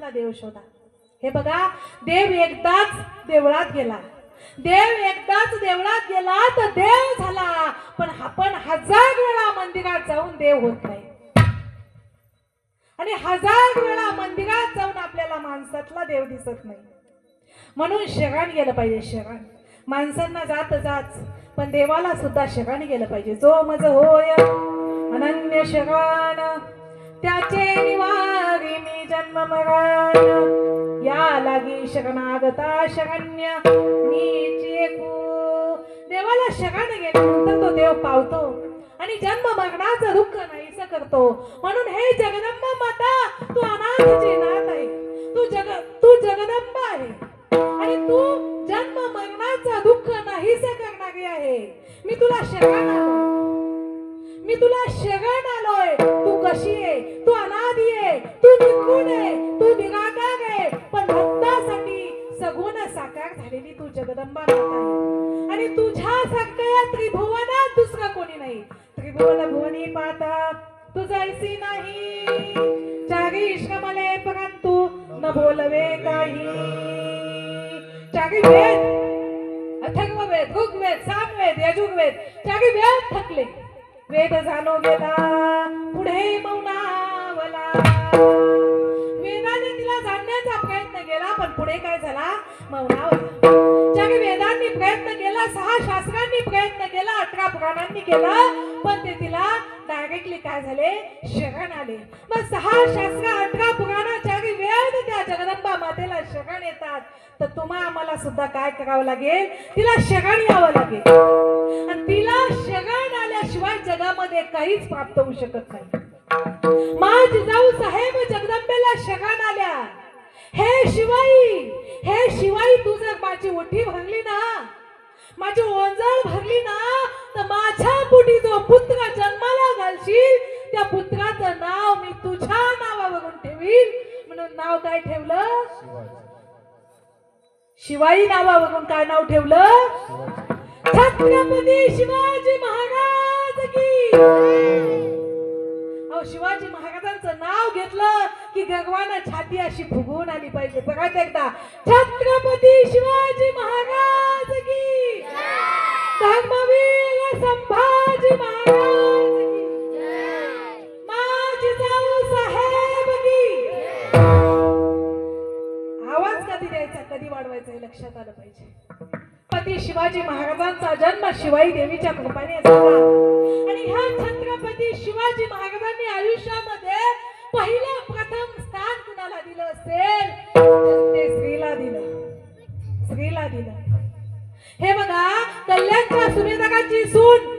देव शोधा. हे बघा देव एकदाच देवळात गेला. देव एकदाच देवळात गेला तर देव झाला. पण आपण हजार वेळा मंदिरात जाऊन देव होत नाही. आणि हजार वेळा मंदिरात जाऊन आपल्याला माणसातला देव दिसत नाही. म्हणून शरण गेलं पाहिजे शरण. माणसांना जात जात पण देवाला सुद्धा शरण गेलं पाहिजे. जो मज होय अनन्य शरण. त्याचे निवारिणी जन्म मरण. या लागी शरणागता शरण्य. मी देवाला शरण गेल्यानंतर तो देव पावतो. आणि जन्म मरणाचं दुःख नाहीस करतो. म्हणून हे जगदंबा माता तू अनाथची नाथ आहे. तू जग तू जगदंबा आहे. आणि तू जन्म मरणाचं दुःख नाहीस करणारी आहे. मी तुला शरण आलो मी तुला शरण आलोय. तू कशी आहे तू अनादी आहे तू निगुण आहे तू निराकार आहे पण भक्तासाठी सगुण साकार झालेली तू जगदंबा आहे. आणि तुझ्यासारखं या त्रिभुवनात दुसरं कोणी नाही. त्रिभुवन भुवनी पाहता तुझायसी नाही. चारी श्रमले परंतु न बोलवे काही. चारी वेद अथर्व वेद ऋग्वेद सामवेद यजुर्वेद चारी वेद थकले. वेद झालो गेला पुढे मौनावला वेदाने तिला जाणण्याचा प्रयत्न केला पण पुढे काय झाला? मौनावला चारी वेदांनी प्रयत्न केला सहा शास्त्रांनी प्रयत्न केला अठरा पुराणांनी केला पण ते तिला डायरेक्टली काय झाले? शरण आले. मग सहा शास्त्र अठरा पुराणाच्या वेळ त्या जगदंबा मातेला शरण येतात तर तुम्हा आम्हाला सुद्धा काय करावं लागेल? तिला शरण यावं लागेल. आणि तिला शरण आल्याशिवाय जगामध्ये काहीच प्राप्त होऊ शकत नाही. माझ जाऊ साहेब जगदंबेला शरण आल्या. हे शिवाई हे शिवाई तू जर माझी ओठी भरली ना माझी ओंजळ भरली ना तर माझ्या पोटी जो पुत्र जन्माला घालशील त्या पुत्राचं नाव मी तुझ्या नावावरून ठेवील म्हणून नाव काय ठेवलं? शिवाई. नावावरून काय नाव ठेवलं? छत्रपती शिवाजी महाराज. अहो शिवाजी महाराजांचं नाव घेतलं की गगवाना छाती अशी फुगवून आली पाहिजे. बघा एकदा. छत्रपती शिवाजी महाराज की धर्मवीर संभाजी महाराज माझी जाऊ साहेब की आवाज कधी द्यायचा? कधी वाढवायचा हे लक्षात आलं पाहिजे. शिवाजी महाराजांचा जन्म शिवाई देवीच्या कृपाने झाला. आणि ह्या छत्रपती शिवाजी महाराजांनी आयुष्यामध्ये पहिलं प्रथम स्थान कुणाला दिलं असेल? ते स्त्रीला दिलं. स्त्रीला दिलं. हे बघा कल्याणच्या सुभेदाराची सून.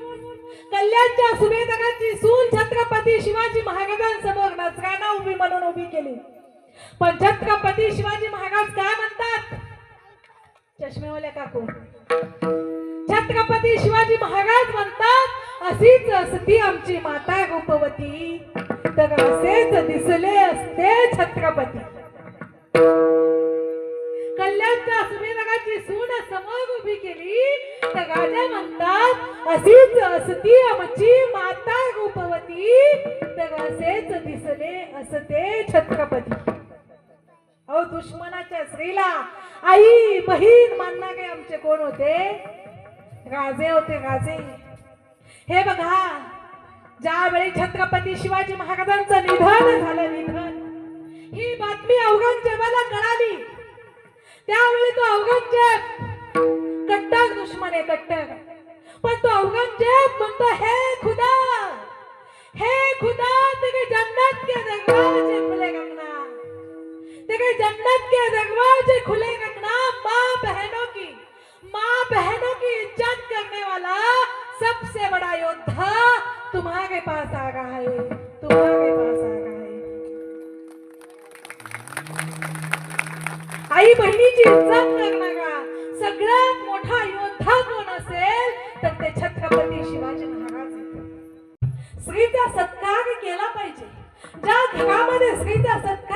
कल्याणच्या सुभेदाराची सून छत्रपती शिवाजी महाराजांसमोर नजराना उभी म्हणून उभी केली. पण छत्रपती शिवाजी महाराज काय म्हणतात? चष्मेवाल्या काकू. छत्रपती शिवाजी महाराज म्हणतात अशीच असती आमची माता रूपवती. तर असेच दिसले असते छत्रपती. कल्याणच्या सुभेदाराची सून समोर उभी केली. तर राजा म्हणतात अशीच असती आमची माता रूपवती. तर असेच दिसले असते छत्रपती. अहो दुश्मनाच्या स्त्रीला. आई बहीण मानणारे आमचे? कोण होते? राजे होते राजे. हे बघा ज्यावेळी छत्रपती शिवाजी महाराजांचं निधन झालं निधन ही बातमी औरंगजेबाला कळाली. त्यावेळी तो औरंगजेब कट्टर दुश्मन आहे कट्टर. पण तो औरंगजेब म्हणतो हे खुदा हे खुदा तेरे जन्नत के दरवाजे खुले रखना तेरे जन्नत के दरवाजे खुले ना माँ बहनों की माँ बहनों की इज्जत करने वाला सबसे बड़ा योद्धा तुम्हारे पास आ रहा है तुम्हारे पास आ रहा है। आई बहिणीची इज्जत करणारा सगळ्यात मोठा योद्धा कोण असेल तर ते छत्रपती शिवाजी महाराज स्त्रीचा सत्कार केला पाहिजे. ज्या घरामध्ये स्त्रीचा सत्कार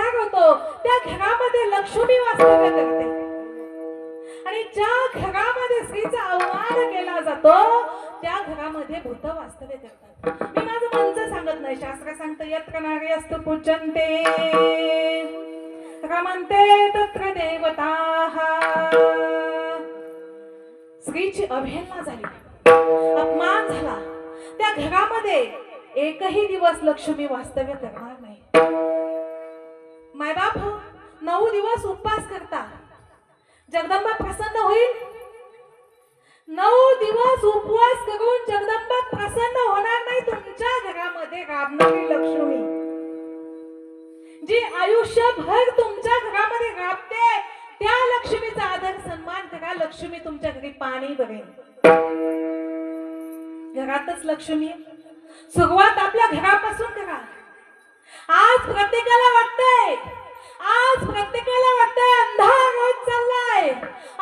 लक्ष्मी करते आणि ज्या घरामध्ये स्त्रीचा अवमान केला जातो त्या घरामध्ये भूत वास्तव्य करतात. मी माझं मनचं सांगत नाही. शास्त्र सांगतं यत्र नारी असत पूजनते रमनते तत्र देवता. स्त्रीची अवहेलना झाली. अपमान झाला. त्या घरामध्ये एकही दिवस लक्ष्मी वास्तव्य करणार नाही. मायबाप हो, नऊ दिवस उपवास करता. जगदंबा प्रसन्न होईल. नऊ दिवस उपवास करून जगदंबा प्रसन्न होणार नाही तुमच्या घरामध्ये राबणारी लक्ष्मी. जी आयुष्यभर तुमच्या घरामध्ये राबते त्या लक्ष्मीचा आदर सन्मान करा. लक्ष्मी तुमच्या घरी पाणी बघेल घरातच लक्ष्मी. सुरुवात आपल्या घरापासून करा. आज प्रत्येकाला वाटतंय आज प्रत्येकाला वाटतंय अंधार होत चाललाय.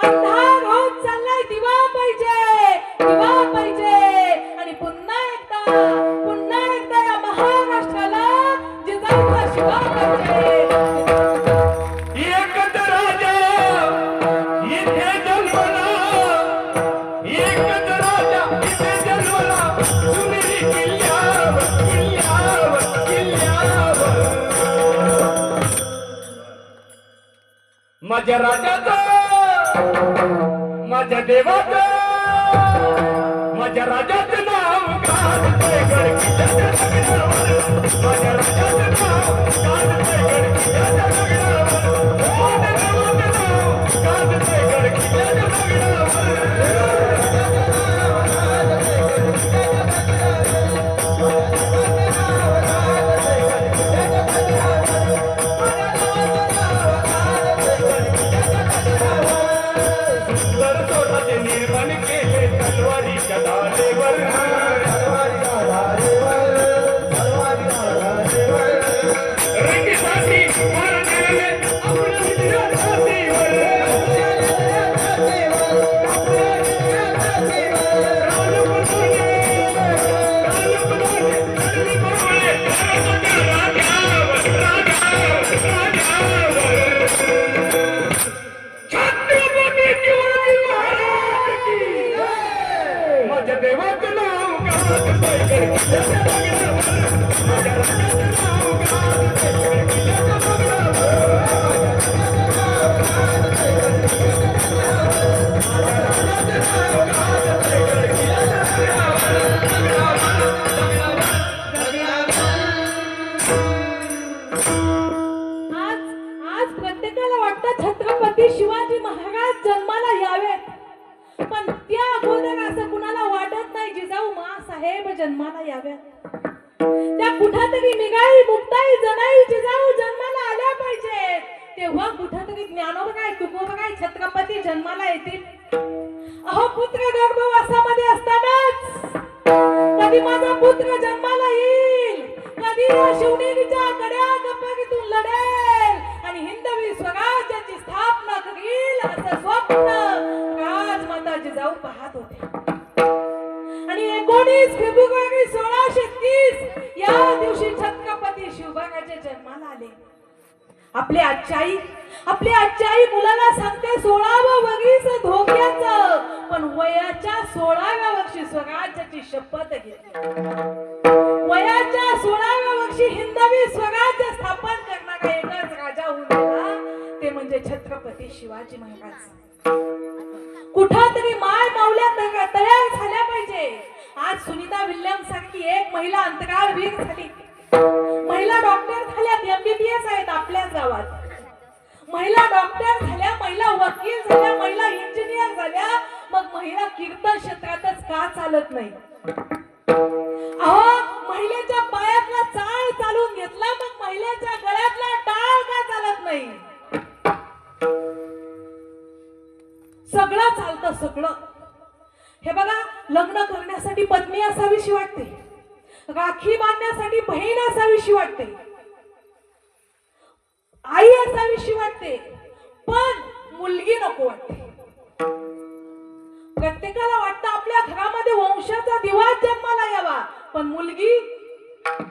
अंधार होत चाललाय. दिवा पाहिजे. दिवा पाहिजे. माझ्या राजाचं माझ्या देवाचं माझ्या राजाचं नाव गाजतंय माझ्या राजाचं नाव गाजतंय साहेब जन्माला याव्यात. त्या कुठंतरी निघाई मुक्ताई जनाई जिजाऊ जन्माला आल्या पाहिजे तेव्हा कुठंतरी ज्ञानोबा काय तुकोबा काय छत्रपती जन्माला येतील. अहो पुत्र गर्भवासामध्ये असतानाच कधी माझा पुत्र जन्माला येईल? कधी या शिवनेरीच्या कड्या कपारीतून लढेल? आणि हिंदवी स्वराज्याची स्थापना करील असं स्वप्न राजमाता जिजाऊ पाहत होते. एकोणीस फेब्रुवारी सोळाशे तीस या दिवशी छत्रपती शिवबाराच्या जन्माला आले. आपली आजच्याई आपली आजच्याई मुलाला सांगते सोळावं वगीच धोक्याचं पण वयाच्या सोळाव्या वर्षी स्वराज्याची शपथ घेतली. वयाच्या सोळाव्या वर्षी हिंदवी स्वराज्य स्थापन करणारा एकच राजा होऊन गेला ते म्हणजे छत्रपती शिवाजी महाराज. कुठं तरी माय मावल्या तयार झाल्या पाहिजे. आज सुनीता विल्यम सारखी एक महिला अंतराळवीर झाली महिला डॉक्टर झाल्यात एमबीबीएस आहेत आपल्याच गावात. महिला डॉक्टर झाल्या महिला वकील झाल्या महिला इंजिनियर झाल्या मग महिला कीर्तन क्षेत्रातच का चालत नाही? अहो महिलेच्या पायातला चाळ चालून घेतला मग महिलेच्या गळ्यातला टाळ का चालत नाही? सगळं चालतं सगळं. हे बघा लग्न करण्यासाठी पत्नी असावीशी वाटते. राखी बांधण्यासाठी बहीण असावीशी वाटते. आई असावीशी वाटते पण मुलगी नको वाटते. प्रत्येकाला वाटतं आपल्या घरामध्ये वंशाचा दिवा जन्माला यावा पण मुलगी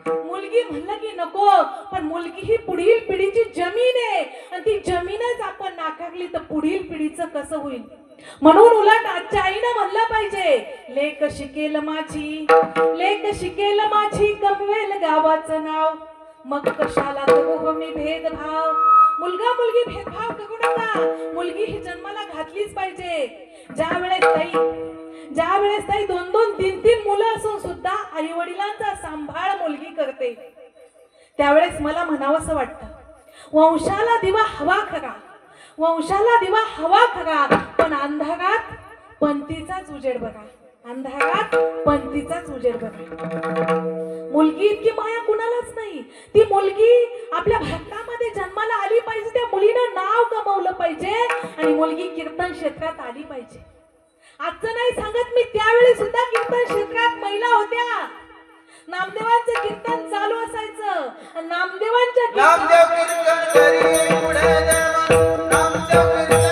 मुलगी म्हणलं की नको पण मुलगी ही पुढील पिढीची जमीन आहे. आणि ती जमीनच आपण नाकारली तर पुढील पिढीचं कसं होईल? म्हणून उलट आजच्या आईनं म्हणलं पाहिजे लेख शिकेल माझी लेख शिकेल माझी कमवेल गावाचं नाव मग कशाला करू हो मी भेदभाव? मुलगा मुलगी भेदभाव करू नका मुलगी ही जन्माला घातलीच पाहिजे. ज्या वेळेस ताई ज्या वेळेस ताई दोन दोन तीन तीन मुलं असून सुद्धा आई वडिलांचा सांभाळ मुलगी करते त्यावेळेस मला म्हणावंसं वाटतं वंशाला दिवा हवा खरा वंशाला दिवा हवा खरा पण अंधारात पंथीचाच उजेड बघा. अंधारात पंथीचाच उजेड बघा. मुलगी इतकी माया कुणालाच नाही. ती मुलगी आपल्या भारतामध्ये जन्माला आली पाहिजे त्या मुलीनं नाव कमवलं पाहिजे आणि मुलगी कीर्तन क्षेत्रात आली पाहिजे. आजचं नाही सांगत मी त्यावेळी सुद्धा कीर्तन क्षेत्रात महिला होत्या. नामदेवांचं कीर्तन चालू असायचं. नामदेवांच्या कीर्तन-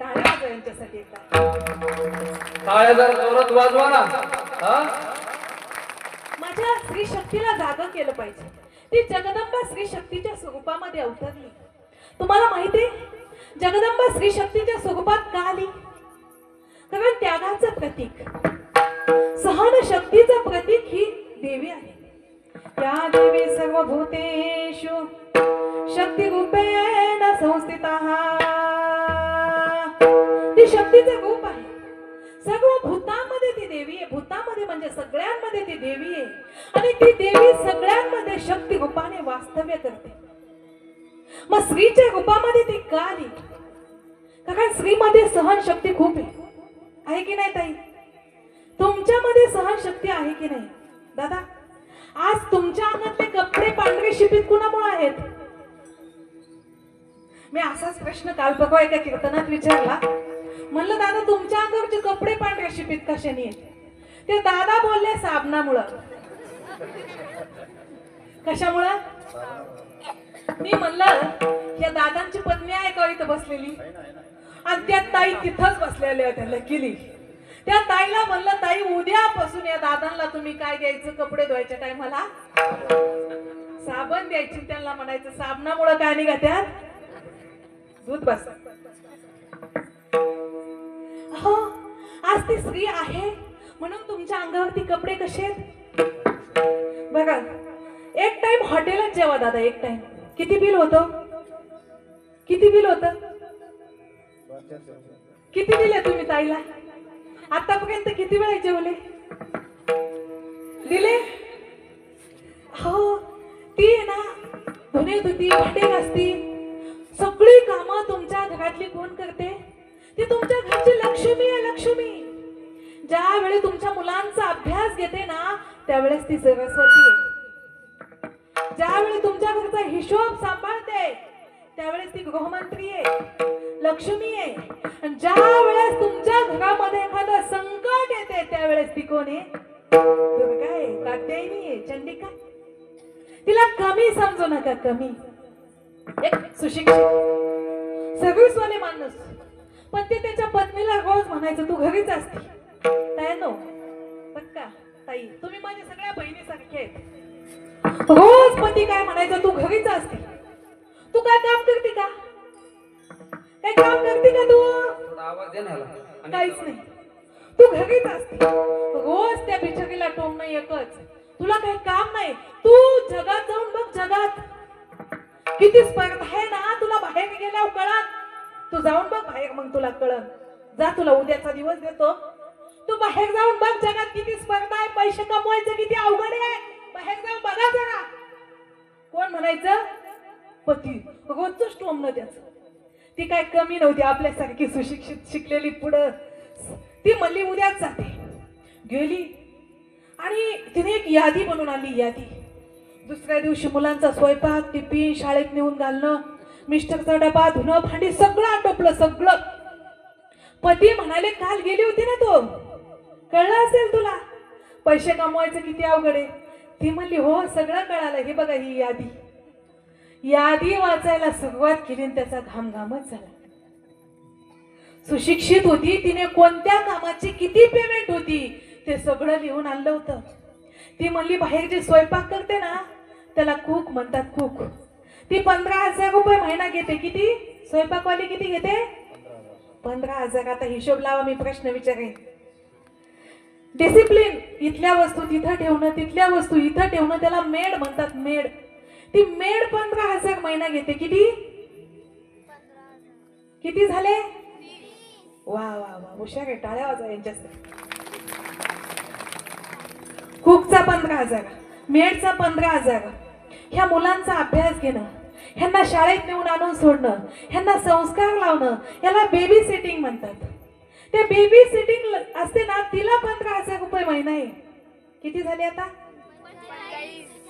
टाळ्या वाजवा यांच्यासाठी एकदा. टाळ्या जरा जोरात वाजवा ना. हा? माझ्या स्त्री शक्तीला जागा केलं पाहिजे. ती जगदंबा स्त्री शक्तीच्या स्वरूपामध्ये अवतरली. तुम्हाला माहिती जगदंबा स्त्री शक्तीच्या स्वरूपात का आली? कारण त्यागाचं प्रतीक सहन शक्तीचं प्रतीक ही देवी आहे. त्या देवी सर्वभूतेषु शक्ती रूपेण संस्थिता शक्तीचं रूप आहे. सर्व भूतामध्ये ती देवी आहे. भूतामध्ये म्हणजे सगळ्यांमध्ये ती देवी आहे. आणि ती देवी सगळ्यांमध्ये शक्ती रूपाने वास्तव्य करते. मग स्त्रीच्या रूपामध्ये ती का आली? कारण स्त्रीमध्ये सहन शक्ती खूप आहे. आहे की नाही ताई? तुमच्यामध्ये सहन शक्ती आहे की नाही? दादा आज तुमच्या अंगातले कपडे पांढरे शिपीत कुणामुळे आहेत? मी असाच प्रश्न काल बघा एका कीर्तनात विचारला. म्हणलं दादा तुमच्या अंगावरचे कपडे पांढऱ्या शिपीत कशाने येते ते दादा बोलले साबणामुळं. कशामुळं? मी म्हणलं या दादांची पत्नी आहे का हो इथं बसलेली? आणि त्या ताई तिथंच बसलेल्या होत्या लकीली. त्या ताईला म्हणलं ताई उद्यापासून या दादांना तुम्ही काय द्यायचं? कपडे धुवायच्या टायमाला? साबण द्यायची. त्यांना म्हणायचं साबणामुळं काय निघा त्यात? दूध बस. हो आज ती स्त्री आहे. म्हणून तुमच्या अंगावरती कपडे कसे आहेत? बघा एक टाइम हॉटेलच जेवा दादा एक टाइम किती बिल होतं? किती बिल होतं? किती दिले तुम्ही ताईला? आतापर्यंत किती वेळा जेवले? दिले? हो ती आहे ना धुणे धुती भांडे घासती. सगळी कामं तुमच्या घरातली कोण करते? ती तुमच्या घरची लक्ष्मी आहे लक्ष्मी. ज्या वेळी तुमच्या मुलांचा अभ्यास घेते ना त्यावेळेस ती सरस्वती आहे. ज्यावेळी तुमच्या घरचा हिशोब सांभाळते त्यावेळेस ती गृहमंत्री आहे लक्ष्मी आहे. आणि ज्या वेळेस तुमच्या घरामध्ये एखादं संकट येते त्यावेळेस ती कोण आहे? दुर्गा आहे कात्यायनी आहे चंडिका? तिला कमी समजू नका कमी. एक सुशिक्षित. सर्व्हिसवाले माणूस. पण ते त्याच्या पत्नीला रोज म्हणायचं तू घरीच असते. काय नो? पक्का ताई तुम्ही माझ्या सगळ्या बहिणीसारखे आहेत. रोज पती काय म्हणायचं तू घरीच असते. तू काय काम करते का? काय काम करते का तू? काहीच नाही. तू घरीच असते. रोज त्या बिचारीला टोमणं एकच. तुला काही काम नाही. तू जगात जाऊन बघ जगात. किती स्पर्धा आहे ना तुला बाहेर गेल्यावर कळत तू जाऊन बघ बाहेर मग तुला कळन. जा तुला उद्याचा दिवस देतो. तू बाहेर जाऊन बघ जगात किती स्पर्धा आहे पैसे कमवायचं किती अवघड आहे. बाहेर जाऊन बघा जरा. कोण म्हणायचं? पती. रोजच टोमणं त्याचं. ती काय कमी नव्हती आपल्यासारखी सुशिक्षित शिकलेली पुढं. ती मल्ली उद्याच जाते. गेली. आणि तिने एक यादी बनवून आली यादी. दुसऱ्या दिवशी मुलांचा स्वयंपाक टिफिन शाळेत नेऊन घालणं. मिस्टरचा डबा धुणं भांडी सगळं आटोपलं सगळं. पती म्हणाले काल गेली होती ना तो? कळलं असेल तुला? पैसे कमवायचं किती अवघड आहे. ती म्हणली हो सगळं कळालं. हे बघा ही यादी. यादी वाचायला सुरुवात केली आणि त्याचा घाम घामच झाला. सुशिक्षित होती. तिने कोणत्या कामाची किती पेमेंट होती ते सगळं लिहून आणलं होतं. ती म्हणली बाहेर जे स्वयंपाक करते ना त्याला कूक म्हणतात कूक ती पंधरा हजार रुपये महिना घेते. किती? स्वयंपाकवाली किती घेते? पंधरा हजार. आता हिशोब लावा मी प्रश्न विचारेन. डिसिप्लिन इथल्या वस्तू तिथं ठेवणं तिथल्या वस्तू इथं ठेवणं त्याला मेड म्हणतात मेड. ती मेड पंधरा हजार महिना घेते. किती? किती झाले? वा वा वा. हुशार आहे. टाळ्या वाजवा यांच्यासाठी कुकचा पंधरा हजार. मेडचा पंधरा हजार. ह्या मुलांचा अभ्यास घेणं. ह्यांना शाळेत नेऊन आणून सोडणं ह्यांना संस्कार लावणं याला बेबी सिटिंग म्हणतात. ते बेबी सिटिंग असते ना तिला पंधरा हजार रुपये महिना आहे. किती झाले आता?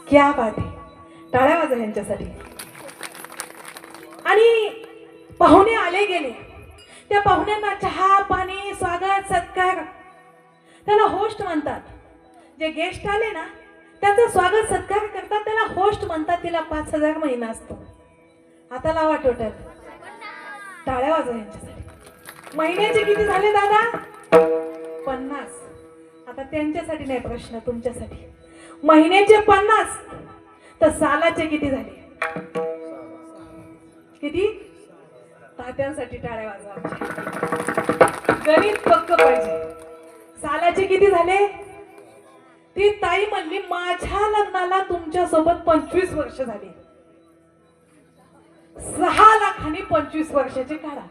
क्या बात आहे. टाळ्या वाजा यांच्यासाठी आणि पाहुणे आले गेले. त्या पाहुण्यांना चहा पाणी स्वागत सत्कार त्याला होस्ट म्हणतात. जे गेस्ट आले ना त्याचा स्वागत सत्कार करतात त्याला होस्ट म्हणतात तिला पाच हजार महिना असतो. आता लावा टोटल टाळ्या वाजवा यांच्यासाठी. महिन्याचे किती झाले दादा? पन्नास. आता त्यांच्यासाठी नाही प्रश्न तुमच्यासाठी. महिन्याचे पन्नास तर सालाचे किती झाले? किती? तात्यांसाठी टाळ्या वाजवा गणित पक्क पाहिजे. सालाचे किती झाले? ती ताई म्हणली माझ्या लग्नाला तुमच्यासोबत पंचवीस वर्ष झाली. सहा लाखाने पंचवीस वर्षाचे काढा.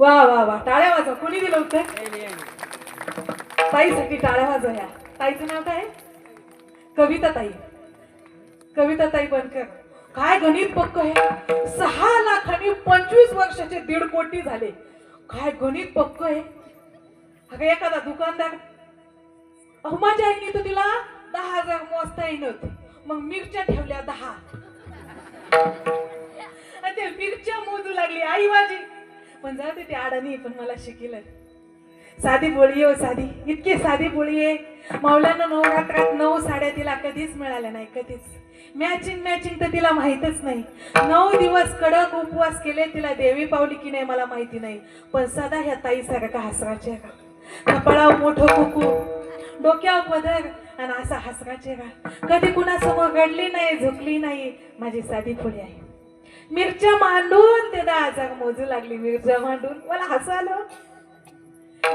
वा वा वा. टाळ्या वाजव. कोणी दिलं होतं ताईसाठी टाळ्या वाजव या ताईचं नाव काय? कविता ताई कविता ताई बनकर. काय गणित पक्क हे? सहा लाखांनी पंचवीस वर्षाचे दीड कोटी झाले. काय गणित पक्क आहे अगं एखादा दुकानदार अहो माझ्या आईने तर तिला दहा हजार मोजता येईन मग मिरच्या ठेवल्या दहा. ते मिरच्या मोजू लागली आई माझी. पण जाऊ ते आडानी पण मला शिकेल. साधी बोळी हो साधी. इतकी साधी बोळी आहे. मावल्यानं नवरात्रात नऊ साड्या तिला कधीच मिळाल्या नाही कधीच. मॅचिंग मॅचिंग तर तिला माहीतच नाही. नऊ दिवस कडक उपवास केले तिला देवी पावली की नाही मला माहिती नाही. पण सदा ह्या ताईसारखा हसराचे का कपाळावर मोठं कुकू. डोक्यावर पदर. आणि असा हसरा का कधी कुणासमोर घडली नाही झुकली नाही माझी साधी फुली आहे. मिरच्या मांडून ते दहा हजार मोजू लागली मिरच्या मांडून. मला हसू आलं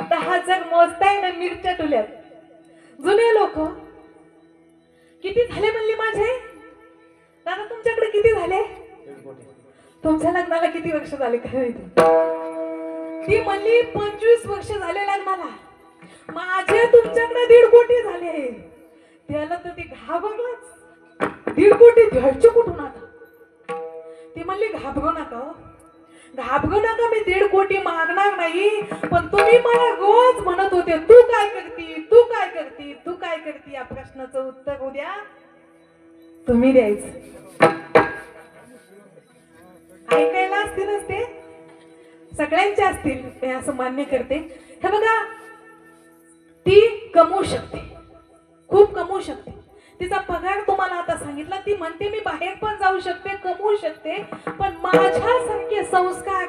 दहा हजार मोजताय ना मिरच्या टुल्यात जुने लोक किती झाले म्हणली माझे? दादा तुमच्याकडे किती झाले? तुमच्या लग्नाला किती वर्ष झाले काय माहिती? ती म्हणली पंचवीस वर्ष झाले लग्नाला माझे तुमच्याकडे दीड कोटी झाले. त्याला तर ते घाबरलाच. दीड कोटी घ्यायचे कुठून आता? ती म्हणली घाबरू नका हो. घाबरू नका मी दीड कोटी मागणार नाही पण तुम्ही मला रोज म्हणत होते तू काय करती? तू काय करती? तू काय करती? या प्रश्नाचं उत्तर उद्या तुम्ही द्यायचं. ऐकायला असतीलच ते? सगळ्यांचे असतील हे असं मान्य करते. हे बघा ती कमवू शकते. खूप कमवू शकते. तिचा पगार तुम्हाला आता सांगितला ती म्हणते मी बाहेर पण जाऊ शकते कमवू शकते पण माझ्यासारखे संस्कार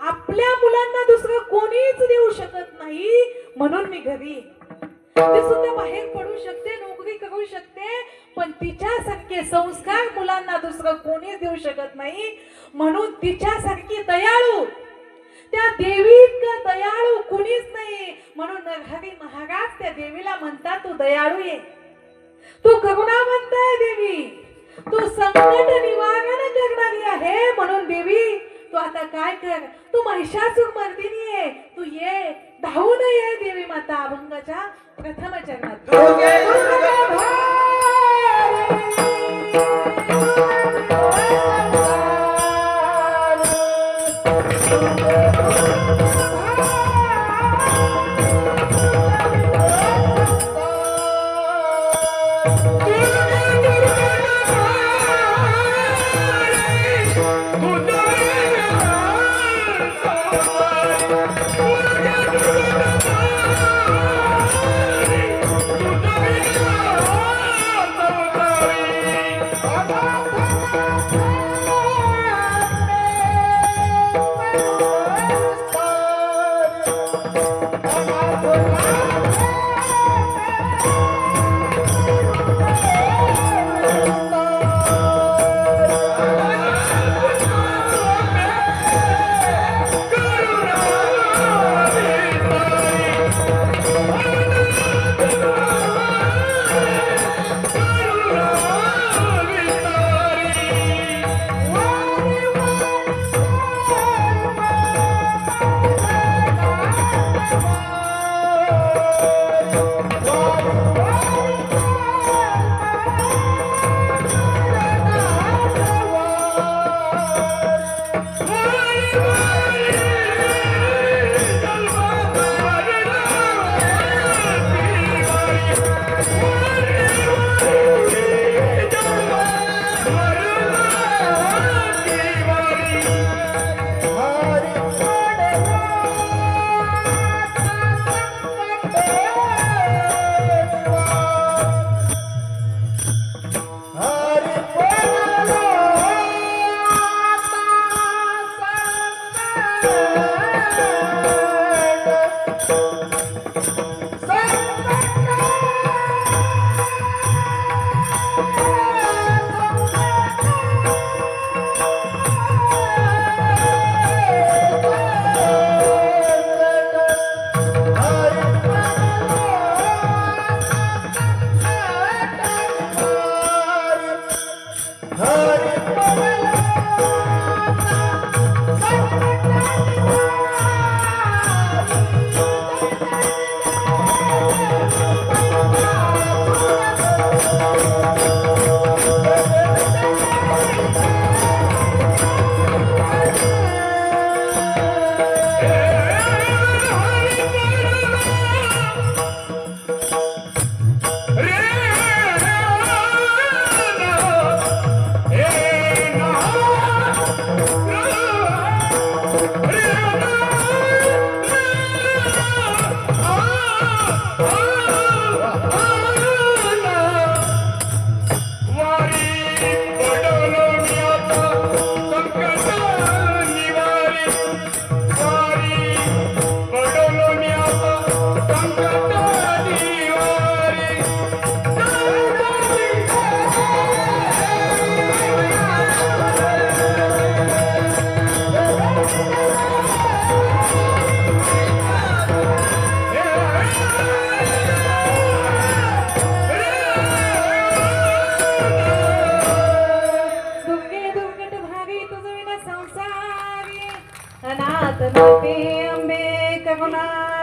आपल्या मुलांना दुसरं कोणीच देऊ शकत नाही म्हणून मी घरी ती सुद्धा बाहेर पडू शकते नोकरी करू शकते पण तिच्यासारखे संस्कार मुलांना दुसरं कोणीच देऊ शकत नाही म्हणून तिच्यासारखी दयाळू त्या देवी इतकं दयाळू कुणीच नाही? म्हणून नरहरी महाराज त्या देवीला म्हणतात तू दयाळू ये. तू करुणावंत आहे देवी. तू संकट निवारण करणारी आहे म्हणून देवी. तू आता काय कर? तू महिषासुर मर्दिनी आहे तू ये. धावून ये देवी माता अभंगाच्या प्रथम चरणात.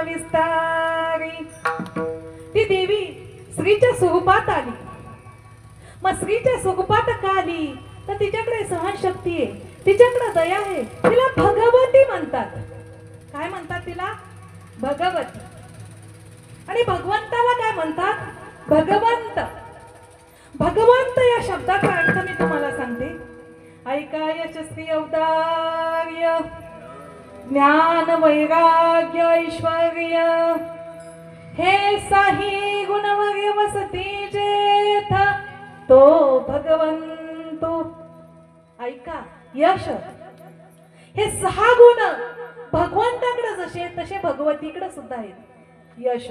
विस्तारी ती देवी स्त्रीच्या स्वरूपात आली. मग स्त्रीच्या स्वरूपात का आली? तर तिच्याकडे सहनशक्ती आहे. तिच्याकडे दया आहे. तिला भगवती म्हणतात. काय म्हणतात तिला? भगवती. आणि भगवंताला काय म्हणतात? भगवंत. भगवंत या शब्दाचा अर्थ मी तुम्हाला सांगते. ऐका यशस्वी अवतार्य ज्ञान वैराग्य ऐश्वर्य. हे साही गुणवर्य वसती जेथ तो भगवंतो. ऐका यश. हे सहा गुण भगवंताकडे जसे तसे भगवतीकडे सुद्धा आहेत. यश.